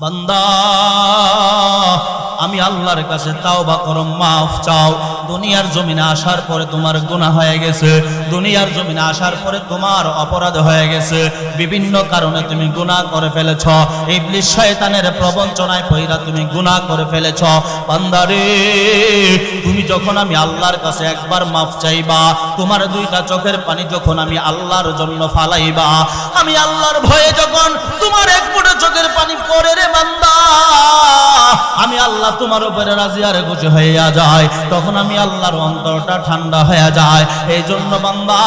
বান্দা আমি আল্লাহর কাছে তাও বা করো মাফ চাও। দুনিয়ার জমিনে আসার পরে তোমার গুনাহ হয়ে গেছে। দুনিয়ার জমিনে আসার পরে তোমার অপরাধ হয়ে গেছে। বিভিন্ন কারণে তুমি গুনাহ করে ফেলেছ। ইবলিশ শয়তানের প্রবঞ্চনায় পইরা তুমি গুনাহ করে ফেলেছ। বান্দারে, তুমি যখন আমি আল্লাহর কাছে একবার মাফ চাইবা, তোমার দুইটা চোখের পানি যখন আমি আল্লাহর জন্য ফালাইবা, আমি আল্লাহর ভয়ে যখন তোমার এক ফুটো চোখের পানি পরে রে বান্দা, আমি আল্লাহ তোমার উপরে রাজি আর খুশি হইয়া যায়। তখন আমি আল্লাহর অন্তরটা ঠান্ডা হয়ে যায়। এই জন্য বান্দা,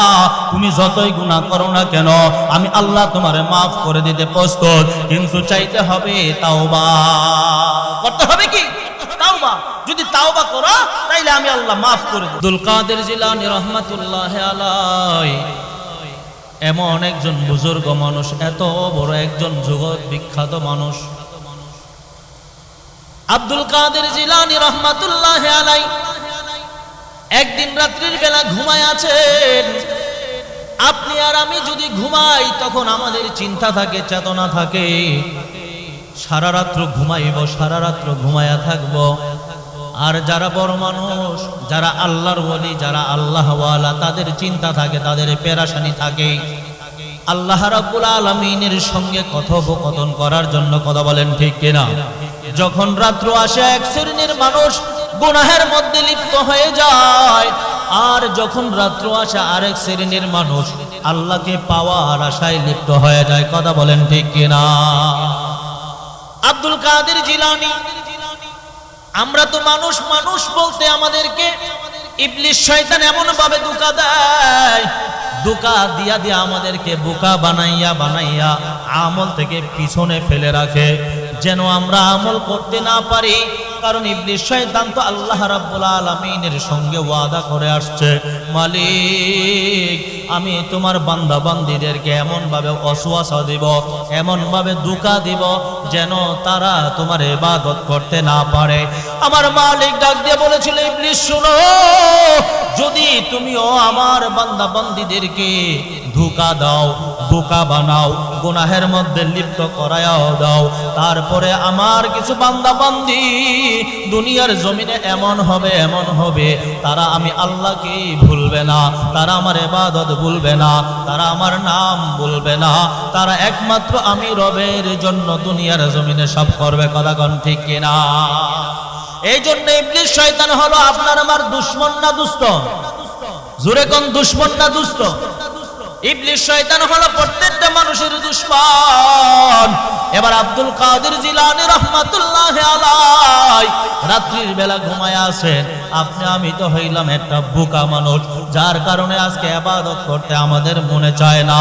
তুমি যতই গুণা করো না কেন, আমি আল্লাহ তোমারে মাফ করে দিতে প্রস্তুত। কিন্তু চাইতে হবে তাওবা। করতে হবে কি? তাওবা। যদি তাওবা করো, তাইলে আমি আল্লাহ মাফ করে দেব। আব্দুল কাদের আলাই এমন একজন বুজুর্গ মানুষ, এত বড় একজন জগৎ বিখ্যাত মানুষ। আব্দুল কাদের জিলানি রহমাতুল্লাহ আলাই একদিন রাত্রির বেলা ঘুমায় আছেন। আপনি আর আমি যদি ঘুমাই, তখন আমাদের চিন্তা থাকে, চেতনা থাকে। সারা রাত্র ঘুমাইব, সারা রাত্র ঘুমায়া থাকব। আর যারা বড় মানুষ, যারা আল্লাহর বলি যারা আল্লাহওয়ালা, তাদের চিন্তা থাকে, তাদের পেরাশানি থাকে। আল্লাহ রাব্বুল আলামিনের সঙ্গে কথোপকথন করার জন্য কথা বলেন ঠিক কিনা? যখন রাত্র আসে, এক শ্রেণির মানুষ গুনাহের মধ্যে লিপ্ত হয়ে যায়। আর যখন রাত্র আসে, আরেক শ্রেণির মানুষ আল্লাহকে পাওয়ার আশায় লিপ্ত হয়ে যায়। কথা বলেন ঠিক কিনা? আব্দুল কাদের জিলানি, আমরা তো মানুষ মানুষ বলতে আমাদেরকে ইবলিশ শয়তান এমন ভাবে দুকা দেয়। দুকা দিয়া দিয়া আমাদেরকে বোকা বানাইয়া বানাইয়া আমল থেকে পিছনে ফেলে রাখে। যেন আমরা আমল করতে না পারি। কারণ ইবলিশ শয়তান তো আল্লাহ রাব্বুল আলামিনের সঙ্গে ওয়াদা করে আসছে, মালিক, আমি তোমার বান্দা বান্দিদেরকে এমন ভাবে অসুয়াশা দিব এমন ভাবে দুকা দিব, যেন তারা তোমার ইবাদত করতে না পারে। আমার মালিক ডাক দিয়ে বলেছিল ইবলিশ শুনো, যদি তুমিও আমার বান্দা বান্দিদেরকে ধোকা দাও বোকা বানাও, গুনাহের মধ্যে লিপ্ত করায়াও দাও। তারপরে আমার কিছু বান্দা বান্দি, দুনিয়ার জমিনে এমন হবে এমন হবে। তারা আমি আল্লাহকে ভুলবে না, তারা আমার এবাদত ভুলবে না, তারা আমার নাম বলবে না। তারা একমাত্র আমি রবের জন্য দুনিয়ার জমিনে সব করবে কন ঠিক কিনা? এই জন্য ইবলিশ শয়তান হলো আপনার আমার দুশ্মন না দুস্থ জোরে কোন দুশ্মন না দুস্থ ইবলিশ শয়তান হলো প্রত্যেকটা মানুষের দুশ্মন। এবার আব্দুল কাদের জিলানী রহমাতুল্লাহ আলাই রাত্রির বেলা ঘুমায় আছেন। আপনি, আমি তো হইলাম একটা বোকা মানুষ, যার কারণে আজকে এবাদত করতে আমাদের মনে চায় না।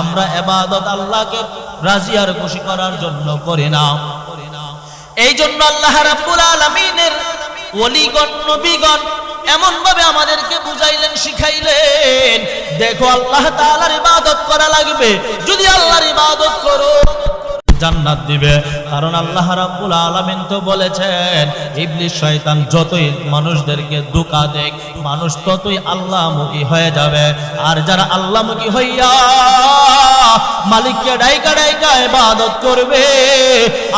আমরা এবাদত আল্লাহকে রাজি আর খুশি করার জন্য করি না। এই জন্য আল্লাহ রাব্বুল আলামিনের ওলিগণ, নবীগণ এমন ভাবে আমাদেরকে বুঝাইলেন, শিখাইলেন। দেখো, আল্লাহ তাআলার ইবাদত করা লাগবে। যদি আল্লাহর ইবাদত করো জান্নাত দিবে। কারণ আল্লাহ রাব্বুল আলামিন তো বলেছেন ইবলিশ শয়তান যতই মানুষদেরকে দুকা দেয় মানুষ ততই আল্লাহমুখী হয়ে যাবে। আর যারা আল্লাহমুখী হইয়া মালিককে ডাইকা ডাইকা ইবাদত করবে,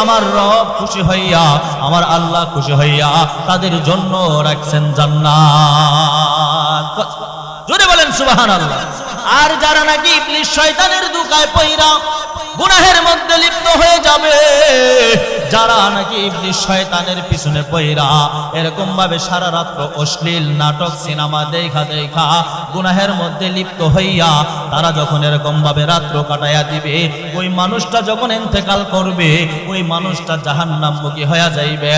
আমার রব খুশি হইয়া, আমার আল্লাহ খুশি হইয়া তাদের জন্য রাখছেন জান্নাত। জোরে বলেন সুবহানাল্লাহ। আর যারা নাকি ইবলিশ শয়তানের দুকায় পইরা গুনাহের মধ্যে লিপ্ত হয়ে যাবে যারা নাকি ইবলিশ শয়তানের পিছনে পইরা এরকম ভাবে সারা রাত্র অশ্লীল নাটক, সিনেমা দেখা দেখা গুনাহের মধ্যে লিপ্ত হইয়া তারা যখন এরকম ভাবে রাত্র কাটাইয়া দিবে, ওই মানুষটা যখন ইন্তেকাল করবে, ওই মানুষটা জাহান্নামমুখী হয়ে যাইবে।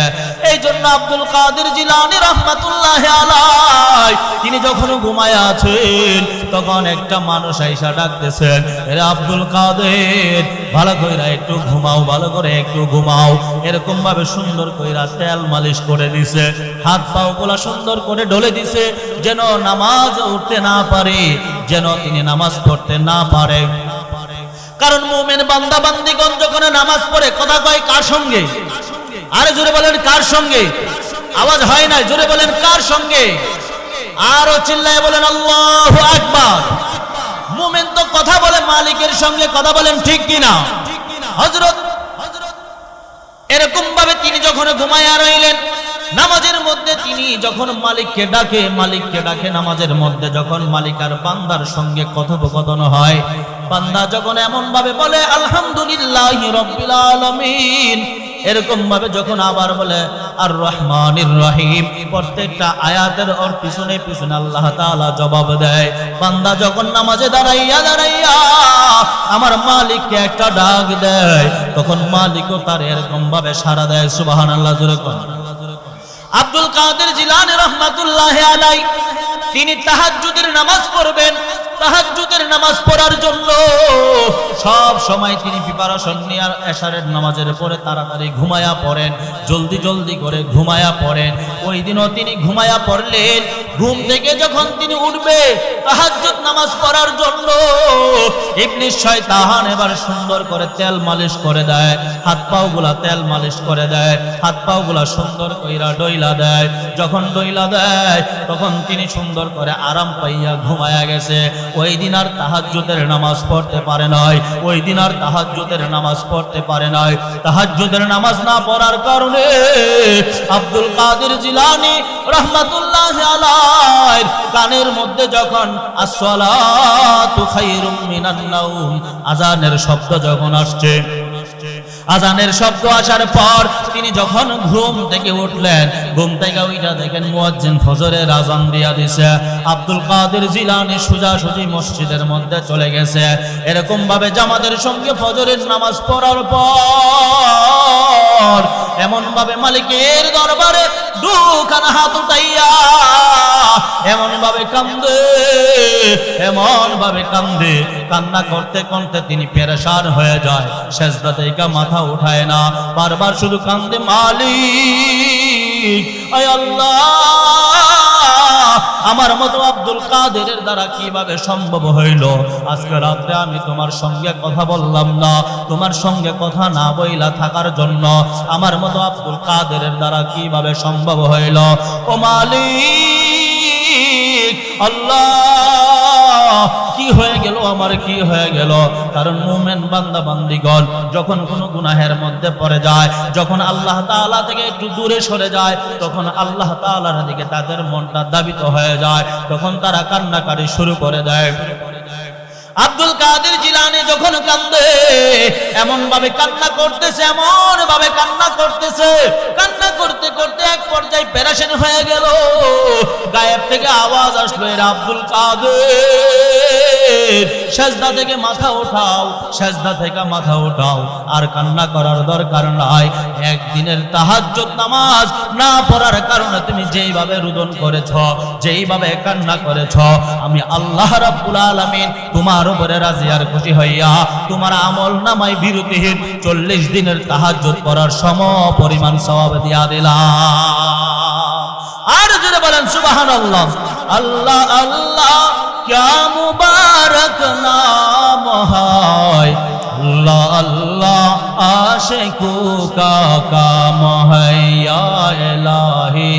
এই জন্য আব্দুল কাদের জিলানী রহমাতুল্লাহ তিনি যখন ঘুমায় আছেন, তখন একটা মানুষ আইসা ডাকতেছেন আব্দুল কাদের, ভালো কইরা একটু ঘুমাও, ভালো করে একটু ঘুমাও। এরকম ভাবে সুন্দর কইরা তেল মালিশ করে দিছে, হাত পাও গুলা সুন্দর করে ডলে দিছে, যেন নামাজ উঠতে না পারে, যেন তিনি নামাজ পড়তে না পারে। কারণ মুমিন বান্দা বান্দিগণ যখন নামাজ পড়ে, কথা কয় কার সঙ্গে? আরে জোরে বলেন কার সঙ্গে? আওয়াজ হয় না জোরে বলেন কার সঙ্গে? আরও চিল্লায় বলেন, আল্লাহ আকবার। মুমিন তো কথা বলে মালিকের সঙ্গে, কথা বলেন ঠিক কিনা? হযরত যখন ঘুমায়া রইলেন, নামাজের মধ্যে তিনি যখন মালিককে ডাকে মালিককে ডাকে নামাজের মধ্যে যখন মালিক আর বান্দার সঙ্গে কথোপকথন হয়, বান্দা যখন এমন ভাবে বলে, আলহামদুলিল্লাহ রব্বিল আলামিন এরকম ভাবে যখন আবার বলে আর রহমানির রহিম প্রত্যেকটা আয়াতের ওর পিছনে পিছনে আল্লাহ তাআলা জবাব দেয়। বান্দা যখন নামাজে দাঁড়াইয়া দাঁড়াইয়া আমার মালিককে একটা ডাক দেয়, তখন মালিকও তার এরকম ভাবে সাড়া দেয়। সুবহানাল্লাহ, জোরে কোন। আব্দুল কাদের জিলানি রহমাতুল্লাহ আলাই তিনি তাহাজ্জুদের নামাজ পড়বেন। তাহাজ্জুদের নামাজ পড়ার জন্য সব সময় তিনি প্রিপারেশন নিয়ে এশারের নামাজের পরে তাড়াতাড়ি ঘুমায়া পড়েন, জলদি জলদি করে ঘুমায়া পড়েন। ওই দিনও তিনি ঘুমায়া পড়লেন, ঘুম থেকে যখন তিনি উঠবে তাহাজ্জুদ নামাজ পড়ার জন্য ইবলিস শয়তান এবার সুন্দর করে তেল মালিশ করে দেয় হাত পাও গুলা তেল মালিশ করে দেয় হাত সুন্দর কইরা ডইলা দেয়। যখন ডইলা দেয়, তখন তিনি সুন্দর করে আরাম পাইয়া ঘুমায়া গেছে। ওই দিন আর তাহাজ্জুদের নামাজ পড়তে পারে নাই। ওই দিন আর তাহাজ্জুদের নামাজ পড়তে পারে নাই। তাহাজ্জুদের নামাজ না পড়ার কারণে আব্দুল কাদের জিলানি রহমাতুল্লাহ আলাই কানের মধ্যে যখন আসসালাতু খায়রুম মিনান আজানের শব্দ যখন আসছে আজানের শব্দ আসার পর তিনি যখন ঘুম থেকে উঠলেন, ঘুম থেকে ওইটা দেখেন মুয়াজ্জিন ফজরের আজান দিয়া দিছে। আব্দুল কাদের জিলানি সোজাসুজি মসজিদের মধ্যে চলে গেছে। এরকম ভাবে জামাতের সঙ্গে ফজরের নামাজ পড়ার পর এমন ভাবে মালিকের দরবারে দুখানা হাত উঠাইয়া এমন ভাবে কান্দে এমন ভাবে কান্দে। কান্না করতে করতে তিনি পেরেশান হয়ে যায়। শেষদা থেকে মাথা উঠায় না। বারবার শুধু কান্দে আল্লাহ, আমার মতো আব্দুল কাদেরের দ্বারা কীভাবে সম্ভব হইল? আজকে রাত্রে আমি তোমার সঙ্গে কথা বললাম না। তোমার সঙ্গে কথা না বইলা থাকার জন্য আমার মতো আব্দুল কাদেরের দ্বারা কীভাবে সম্ভব হইল? ও মালিক, আল্লাহ কি হয়ে গেল, আমার কি হয়ে গেল? কারণ মুমেন বান্দা বান্দিগণ, যখন কোনো গুনাহের মধ্যে পড়ে যায়, যখন আল্লাহ তাআলা থেকে একটু দূরে সরে যায়, তখন আল্লাহ তাআলার দিকে তাদের মনটা দাবিত হয়ে যায়, তখন তারা কান্নাকারি শুরু করে দেয়। আব্দুল কাদের জিলানি যখন কান্দে এমন ভাবে কান্না করতেছে এমন ভাবে কান্না করতেছে, কান্না করতে করতে এক পর্যায়ে পেরাশানি হয়ে গেল। গায়েব থেকে আওয়াজ আসলো, এর আব্দুল কাদের, সেজদা থেকে মাথা ওঠাও, সেজদা থেকে মাথা ওঠাও, আর কান্না করার দরকার নাই। একদিনের তাহাজ্জুদ নামাজ না পড়ার কারণে তুমি যেইভাবে রুদন করেছ, যেইভাবে কান্না করেছ, আমি আল্লাহ রাব্বুল আলামিন তোমার উপরে রাজি আর খুশি হইয়া তোমার আমল নামাই বিরতিহীন চল্লিশ দিনের তাহাজ্জুদ পড়ার সম পরিমাণ সওয়াব দিয়া করিয়া দিলাম। আর যদি বলেন সুবাহান আল্লাহ আল্লাহ আল্লাহ ক্যা মুবারক নাম হয়। আল্লাহ আল্লাহ আশে কুকা কাম হয় ইলাহি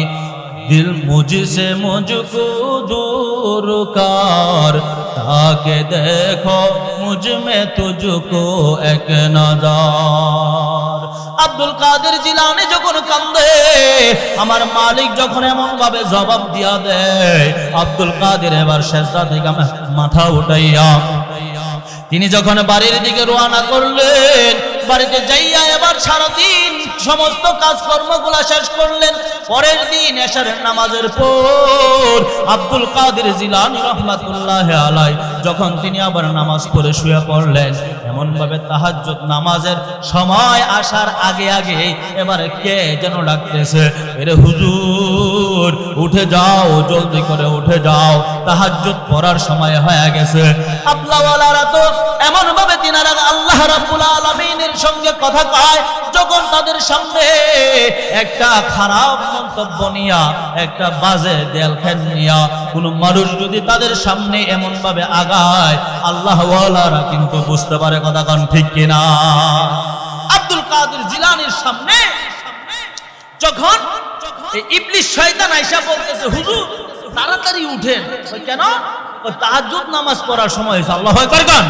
दिल मुझसे मुझको दूर कर ताकि देखो मुझ में तुझको एक नजर আব্দুল কাদের জিলানি যখন কান্দে আমার মালিক যখন এমন ভাবে জবাব দিয়া দেয় আব্দুল কাদের এবার শেষদা থেকে মাথা উঠাইয়া তিনি যখন বাড়ির দিকে রওনা করলেন বাড়িতে যাইয়া এবার সারাদিন সমস্ত কাজকর্মগুলা শেষ করলেন। পরের দিন এশারের নামাজের পর আব্দুল কাদের জিলানি রহমাতুল্লাহ আলাই যখন তিনি আবার নামাজ পড়ে শুয়ে পড়লেন এমন ভাবে তাহাজ্জুদ নামাজের সময় আসার আগে আগে এবারে কে যেন ডাকতেছে, এরে হুজুর, উঠে যাও, জলদি করে উঠে যাও, তাহাজ্জুদ পড়ার সময় হয়ে গেছে। আল্লাহওয়ালারা তো এমন ভাবে তিনারা আল্লাহ রাব্বুল আলামিনের সঙ্গে কথা কয়, যখন তাদের সামনে একটা খারাপ মন্তব্য নিয়া, একটা বাজে দেয়াল ফ্যান নিয়া, কোন মানুষ যদি তাদের সামনে এমন ভাবে আগায় আল্লাহ কিন্তু বুঝতে পারে কথা কন ঠিক কিনা। আব্দুল কাদের জিলানির সামনে, যখন ইবলিশ শয়তান আইসা বলতেছে, হুজুর, তাড়াতাড়ি উঠেন। কেন? তাহাজ্জুদ নামাজ পড়ার সময় আল্লাহ আকবার কন।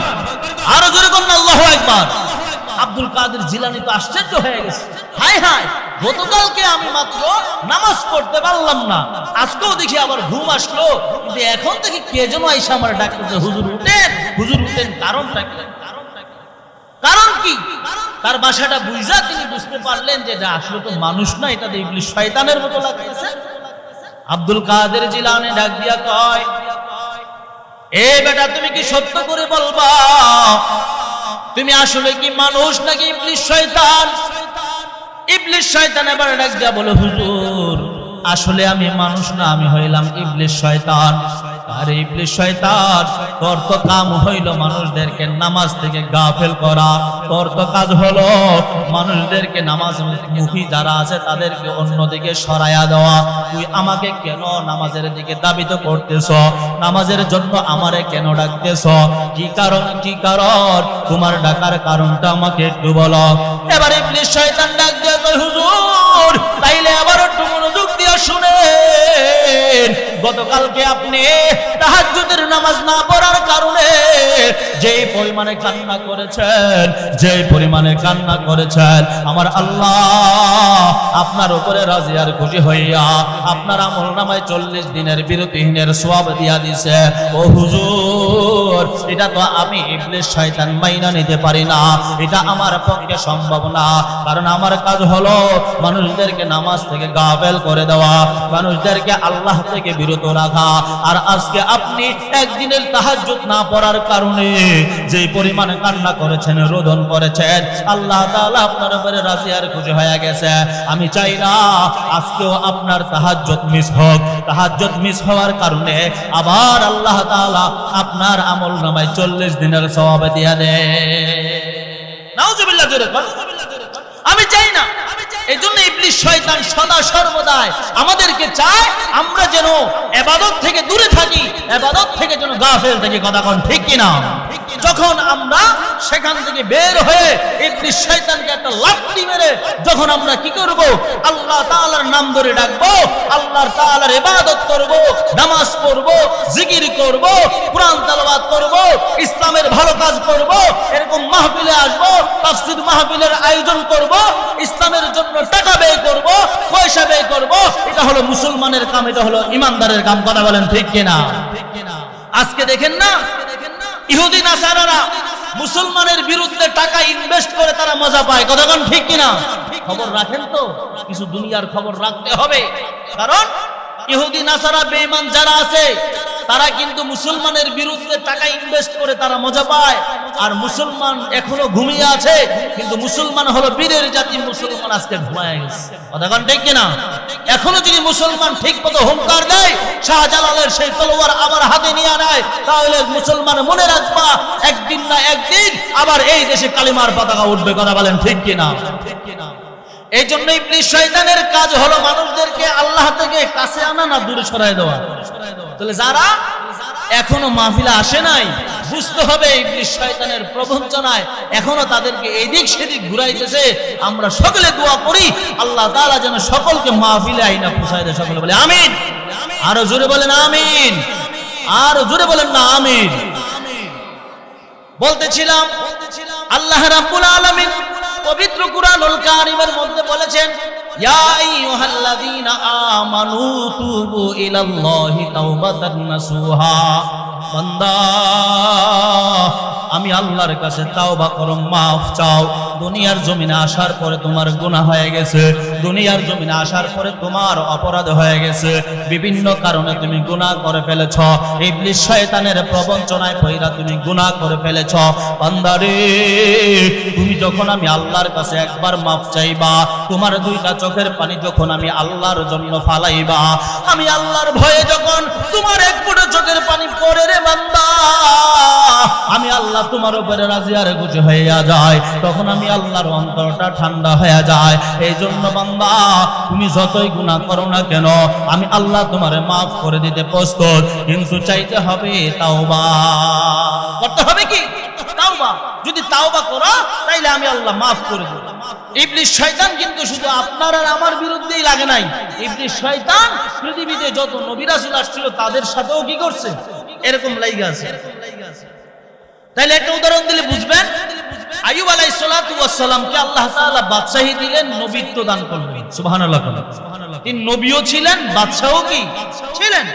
আরও জোরে কোন আল্লাহু আকবার। আব্দুল কাদের জিলানি তো আশ্চর্য হয়ে গেছে। হায় হায়, গতকালকে আমি মাত্র নামাজ পড়তে পারলাম না। আজকেও দেখি আবার ঘুম আসলো। কিন্তু এখন থেকে কে যেন আইসা আমার ডাকতেছে, হুজুর উঠেন হুজুর উঠেন। কারণটা কি? কারণ কি? তার বাসাটা বুঝা তিনি বুঝতে পারলেন যে এটা আসলে তো মানুষ না, এটা ইবলিশ শয়তানের মতো লাগতেছে। আব্দুল কাদের জিলানে ডাক দিয়া কয়, এ বেটা, তুমি কি সত্য করে বলবা তুমি আসলে কি মানুষ নাকি ইবলিশ শয়তান? ইবলিশ শয়তান এবার ডাক দিয়া বলে হুজুর আসলে আমি মানুষ না, আমি হইলাম ইবলিশ শয়তান। আর ইবলিশ শয়তান, তোর তো কাম হইল মানুষদেরকে নামাজ থেকে গাফেল করা। তোর তো কাজ হলো মানুষদেরকে নামাজ মুখী যারা আছে তাদেরকে অন্যদিকে সরায়া দেওয়া। তুই আমাকে কেন নামাজের দিকে দাবিত করতেছ? নামাজের জন্য আমারে কেন ডাকতেছ? কি কারণ কি কারণ? তোমার ডাকার কারণটা আমাকে একটু বলো। এবার ইবলিশ শয়তান ডাক দিয়ে হুজুর, তাইলে আবার একটু মনোযোগ শুনেন, গতকালকে আপনি তাহাজ্জুদের নামাজ না পড়ার কারণে কান্না করেছেন কান্না করেছেন, আমার আল্লাহ আপনার উপরে রাজি আর খুশি হইয়া আপনার আমল নামায় চল্লিশ দিনের বিরতিহীনের সোয়াব দিয়া দিছে। ও হুজুর, এটা তো আমি ইবলিশ শয়তান মাইনা নিতে পারি না, এটা আমার পক্ষে সম্ভব না, কারণ আমার কাজ হলো মানুষদেরকে নামাজ থেকে গাফেল করে দেওয়া। মানুষদেরকে আল্লাহ থেকে বিরত রাখা। আর আজকে আপনি একদিনের তাহাজ্জুদ না পড়ার কারণে যে পরিমাণে কান্না করেছেন, রোদন করেছেন, আল্লাহ তাআলা আপনার উপরে রাজি আর খুশি হয়ে গেছে। আমি চাই না আজকেও আপনার তাহাজ্জুদ মিস হোক। তাহাজ্জুদ মিস হওয়ার কারণে আবার আল্লাহ তাআলা আপনার আমল নামায় চল্লিশ দিনের সওয়াব দিয়া দেয় আমি চাই না এই জন্য ইবলিশ শয়তান সদা সর্বদাই আমাদেরকে চায় আমরা যেন এবাদত থেকে দূরে থাকি, এবাদত থেকে যেন গাফেল থেকে, কথা কন ঠিক কিনা? যখন আমরা সেখান থেকে বের হয়ে ইবলিশ শয়তানকে একটা লাফটি মেরে যখন আমরা কি করব? আল্লাহ তাআলার নাম ধরে ডাকবো, আল্লাহর তাআলার ইবাদত করব, নামাজ পড়ব, জিকির করব, কোরআন তেলাওয়াত করব, ইসলামের ভালো কাজ করব, এরকম মাহফিলে আসব, তাফসীর মাহফিলের আয়োজন করব, ইসলামের জন্য টাকা ব্যয় করব, পয়সা ব্যয় করব। এটা হলো মুসলমানের কাম, এটা হলো ইমানদারের কাম, কথা বলেন ঠিক কিনা? আজকে দেখেন না ইহুদি নাসারারা মুসলমানের বিরুদ্ধে টাকা ইনভেস্ট করে তারা মজা পায়। কতক্ষণ ঠিক কিনা? খবর রাখেন তো, কিছু দুনিয়ার খবর রাখতে হবে। কারণ ইহুদি নাসারা বেঈমান যারা আছে তারা কিন্তু মুসলমানের বিরুদ্ধে টাকা ইনভেস্ট করে তারা মজা পায়। আর মুসলমান এখনও ঘুমিয়ে আছে, কিন্তু মুসলমান হলো বীরের জাতি, মুসলমান আজকে ঘুমায় গেছে। কতক্ষণ ঠিক কিনা? এখনও যদি মুসলমান ঠিক মতো হুঙ্কার দেয়, শাহজালালের সেই তলোয়ার আবার হাতে নিয়ে নেয় তাহলে মুসলমান মনে রাখবা, একদিন না একদিন আবার এই দেশে কালিমার পতাকা উঠবে, কথা বলেন ঠিক কিনা? এই জন্য ইবলিশ শয়তানের কাজ হলো মানুষদেরকে আল্লাহ থেকে কাছে আনা না দূরে সরাই দেওয়া। তাহলে যারা এখনও মাহফিলে আসে নাই, বুঝতে হবে ইবলিশ শয়তানের প্রবঞ্চনায় এখনও তাদেরকে এদিক সেদিক ঘুরাইতেছে। আমরা সকলে দোয়া করি, আল্লাহ তাআলা যেন সকলকে মাহফিলে আইনা পৌঁছায় দেয়, সকলে বলে আমিন। আরও জোরে বলেন আমিন। আরও জোরে বলেন না আমিন। বলতেছিলাম, আল্লাহ রাব্বুল আলামিন পবিত্র কুরআনুল কারীমের মধ্যে বলেছেন, ইয়া আইয়ুহাল্লাযীনা আমানু তুবু ইলাল্লাহি তাওবাতান নাসুহা। বান্দা, আমি আল্লাহর কাছে তাওবা করো মাফ চাও। দুনিয়ার জমিনে আসার পরে তোমার গুনাহ হয়ে গেছে। দুনিয়ার জমিনে আসার পরে তোমার অপরাধ হয়ে গেছে। বিভিন্ন কারণে তুমি গুনাহ করে ফেলেছ। ইবলিশ শয়তানের প্রবঞ্চনায় পইরা তুমি গুনাহ করে ফেলেছ। বান্দারে, তুমি যখন আমি আল্লাহর কাছে একবার মাফ চাইবা, তোমার দুইটা চোখের পানি যখন আমি আল্লাহর জন্য ফালাইবা, আমি আল্লাহর ভয়ে যখন তোমার এক ফুটো চোখের পানি পরে রে বান্দা, আমি আল্লাহ তোমার উপরে রাজি আর খুশি হইয়া যায়। তখন আমি আল্লাহর অন্তরটা ঠান্ডা হয়ে যায়। এই জন্য বান্দা, তুমি যতই গুনাহ করো না কেন, আমি আল্লাহ তোমারে মাফ করে দিতে প্রস্তুত। কিন্তু চাইতে হবে তাওবা। করতে হবে কি? তাওবা। যদি তাওবা করো, তাইলে আমি আল্লাহ মাফ করে দেব। ইবলিশ শয়তান কিন্তু শুধু আপনার আর আমার বিরুদ্ধেই লাগে নাই। ইবলিশ শয়তান পৃথিবীতে যত নবী রাসূল আসছিল, তাদের সাথেও কি করছে? এরকম লাইগা আছে। তাইলে একটা উদাহরণ দিলে বুঝবেন আইয়ুব আলাইহিস সালাতু ওয়াস আল্লাহ তাআলা বাদশাহী দিলেন, নবীত্ব দান করলেন। সুবহানাল্লাহ তিনি নবীও ছিলেন, বাদশাহও কি? ছিলেন।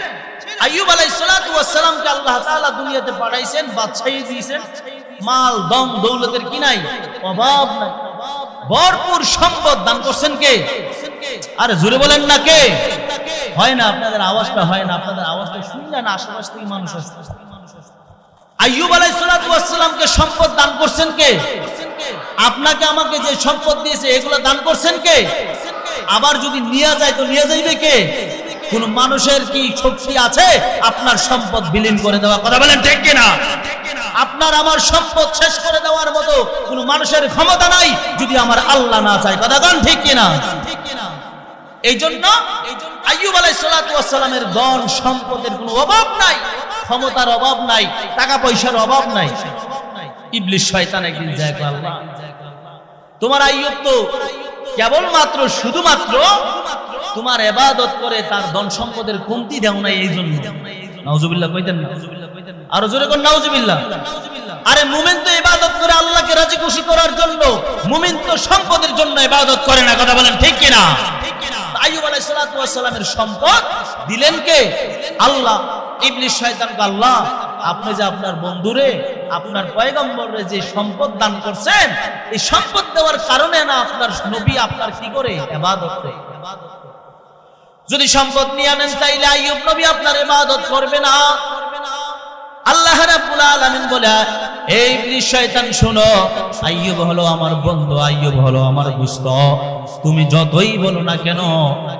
আইয়ুব আলাইহিস সালাতু ওয়াস সালামকে আল্লাহ তাআলা দুনিয়াতে পাঠাইছেন, বাদশাহী দিয়েছেন। মাল, দম, দৌলতের কি নাই? অভাব নাই। ভরপুর সম্পদ দান করছেন কে? আর জোরে বলেন না কে? হয় না, আপনাদের আওয়াজটা হয় না, আপনাদের আওয়াজটা শুনলেন আশেপাশ মানুষ আসছে আইয়ুব আলাইসালামকে সম্পদ দান করছেন কে? আপনাকে আমাকে যে সম্পদ দিয়েছে, এগুলো দান করছেন কে? আবার যদি নিয়ে যায়, তো নিয়ে যাইবে কে? কোন মানুষের কি শক্তি আছে? আপনার সম্পদ বিলীন করে দেওয়া কথা বলেন ঠিক কিনা? আপনার আমার সম্পদ শেষ করে দেওয়ার মতো কোন মানুষের ক্ষমতা নাই, যদি আমার আল্লাহ না চায়। কথা কন ঠিক কিনা? এই জন্য আইয়ুব আলাইসালামের ধন সম্পদের কোনো অভাব নাই। ক্ষমতার অভাব নাই টাকা পয়সার অভাব নাই। ইবলিশ শয়তান একদিন কয়, আল্লাহ তোমার আইয়ুব তো কেবলমাত্র শুধুমাত্র তোমার এবাদত করে তার ধন সম্পদের কমতি দেও নাই এই জন্য। নাউজুবিল্লাহ কইতেন না। আরও জোরে কোন নাউজুবিল্লাহ। আরে মুমিন তো ইবাদত করে আল্লাহকে রাজি খুশি করার জন্য মুমিন তো সম্পদের জন্য ইবাদত করে না কথা বলেন ঠিক কিনা? আইয়ুব আলাইহিস সালাতু ওয়াস সালামের সম্পদ দিলেন কে? আল্লাহ। ইবলিশ আল্লাহ, আপনি যে আপনার বন্ধুরে, আপনার পয়গম্বরে যে সম্পদ দান করছেন, এই সম্পদ দেওয়ার কারণে না আপনার নবী আপনার কি করে? করে। যদি সম্পদ নিয়ে আনেন, তাইলে আইয়ুব নবী আপনার ইবাদত করবে না। আল্লাহ রাব্বুল আলামিন বলে এই শয়তান, শোনো। আইয়ুব হলো আমার বন্ধু, আইয়ুব হলো আমার দুস্ত তুমি যতই বলো না কেন,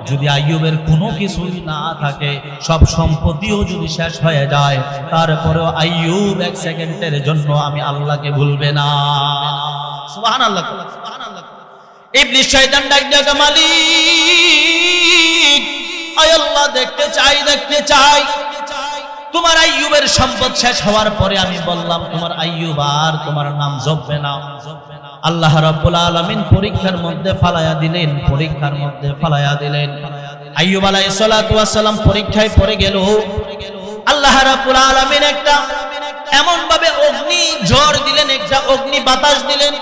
যদি আইয়ুবের কোনো কিছুই না থাকে, সব সম্পত্তিও যদি শেষ হয়ে যায়, তারপরেও আইয়ুব এক সেকেন্ডের জন্য আমি আল্লাহকে ভুলবে না। সুবহানাল্লাহ সুবহানাল্লাহ। ইবলিশ শয়তান ডাক ডাক মালিক। আয় আল্লাহ, দেখতে চাই দেখতে চাই। তোমার আইয়ুবের সম্পদ শেষ হওয়ার পরে আমি বললাম, তোমার আইয়ুব আর তোমার নাম জপবে না। আল্লাহ রাব্বুল আলামিন পরীক্ষার মধ্যে ফালায়া দিলেন, পরীক্ষার মধ্যে ফালায়া দিলেন। আইয়ুব আলাইহিস সালাতু সালাম পরীক্ষায় পড়ে গেল। আল্লাহ রাব্বুল আলামিন একটা এমন ভাবে অগ্নি ঝড় দিলেন, একটা অগ্নি বাতাস দিলেন।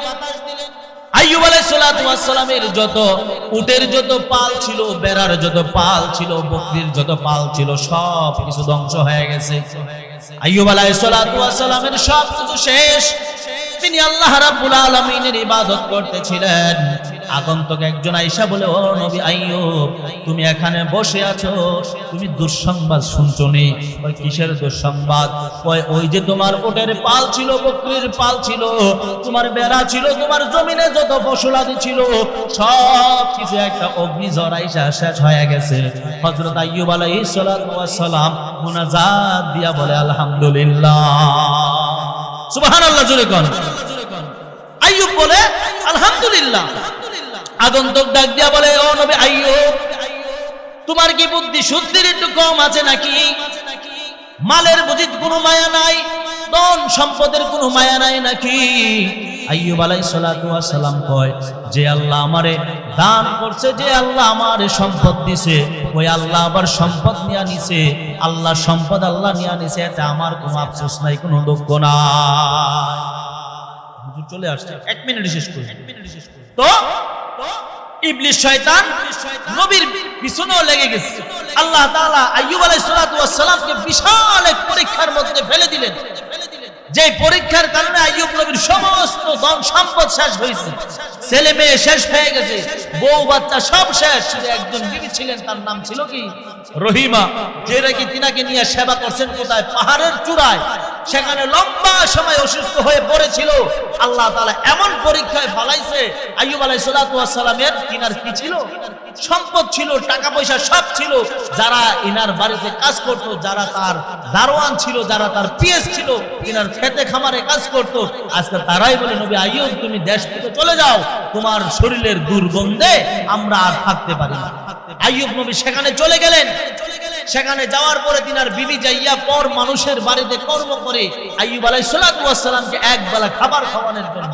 আইয়ুব আলাইহিসসালামের যত উটের যত পাল ছিল, বেড়ার যত পাল ছিল, বকরির যত পাল ছিল সব কিছু ধ্বংস হয়ে গেছে। আইয়ুব আলাইহিসসালামের সব কিছু শেষ। তিনি আল্লাহ রাব্বুল আলামিনের ইবাদত করতেছিলেন। আগন্তুক একজন আয়েশা বলে, ও নবী আইয়ুব, তুমি এখানে বসে আছো? তুমি দুঃসংবাদ শুনছো নি? ওই কিসের দুঃসংবাদ? ওই যে তোমার ওটের পাল ছিল, বকরির পাল ছিল, তোমার বেড়া ছিল, তোমার জমিনে যত ফসলাদি ছিল, সব কিছু একটা অগ্নিঝড় আইসা শেষ হয়ে গেছে। হযরত আইয়ুব আলাইহিস সালাতু মুনাজাত দিয়া বলে, আলহামদুলিল্লাহ। সুবহানাল্লাহ, জোরে কোন। আইয়ুব বলে, আলহামদুলিল্লাহ। আগন্তুক ডাক দিয়া বলে, ও নবী আইয়ুব, তোমার কি বুদ্ধি শুদ্ধির একটু কম আছে নাকি? মালের বুঝি কোনো মায়া নাই, ধন সম্পদের কোনো মায়া নাই নাকি? আইয়ুব আলাই সালাম কয়, যে আল্লাহ আমারে দান করছে, যে আল্লাহ আমারে সম্পদ দিছে, ওই আল্লাহ আবার সম্পদ নিয়ে নিছে, আল্লাহ সম্পদ আল্লাহ নিয়ে নিছে এটা আমার কোনো আফসোস নাই, কোনো দুঃখ নাই। হুজুর চলে আসছে এক মিনিট শেষ করি তো ইবলিশ শয়তান নবীর পিছনেও লেগে গেছে। আল্লাহ তাআলা আইয়ুব আলাইহিস সালাতু ওয়াস সালামকে বিশাল এক পরীক্ষার মধ্যে ফেলে দিলেন। যে পরীক্ষার কারণে আইয়ুব নবীর সমস্ত ধন সম্পদ শেষ হয়েছে। ছেলে মেয়ে শেষ হয়ে গেছে বউ বাচ্চা সব শেষ। একজন বিবি ছিলেন তার নাম ছিল কি? রহিমা। যে নাকি তিনাকে নিয়ে সেবা করছেন কোথায়? পাহাড়ের চূড়ায়। সেখানে লম্বা সময় অসুস্থ হয়ে পড়েছিল। আল্লাহ তাআলা এমন পরীক্ষায় ফলাইছে, আইয়ুব আলাইহিস সালাতু ওয়াস সালামের তিনার কি ছিল? সম্পদ ছিল, টাকা পয়সা সব ছিল। যারা ইনার বাড়িতে কাজ করত, যারা তার দারোয়ান ছিল, যারা তার পিএস ছিল, ইনার খেতে খামারে কাজ করত, আজকে তারাই বলে, নবী আইয়ুব, তুমি দেশ থেকে চলে যাও, তোমার শরীরের দুর্গন্ধে আমরা আর থাকতে পারি না। আইয়ুব নবী সেখানে চলে গেলেন। সেখানে যাওয়ার পরে তিনার বিবি যাইয়া পর মানুষের বাড়িতে কর্ম করে আইব আলাই সালাতামকে এক বেলা খাবার খাওয়ানোর জন্য।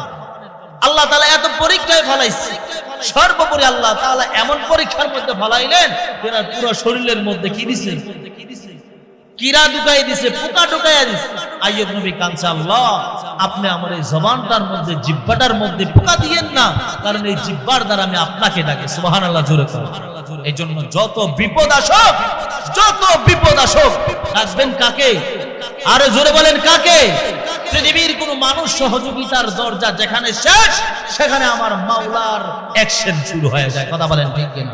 আল্লাহ তালা এত পরীক্ষায় ফলাইছে। সর্বোপরি আল্লাহ তালা এমন পরীক্ষার মধ্যে ফলাইলেন তেনার পুরো শরীরের মধ্যে কি দিছে? কিরা ঢুকাই দিছে, পোকা ঢুকাইয়া দিছে। আইয়ুব নবী কাঁদছে, আল্লাহ, আপনি আমার এই জবানটার মধ্যে জিব্বাটার মধ্যে পোকা দিয়েন না, কারণ এই জিব্বার দ্বারা আমি আপনাকে ডাকি। সুবহানাল্লাহ, জোরে এই জন্য যত বিপদ আসুক, যত বিপদ আসুক, ডাকবেন কাকে? আরে জোরে বলেন কাকে? পৃথিবীর কোন মানুষ সহযোগিতার দরজা যেখানে শেষ, সেখানে আমার মাওলার অ্যাকশন শুরু হয়ে যায়। কথা বলেন ঠিক কিনা?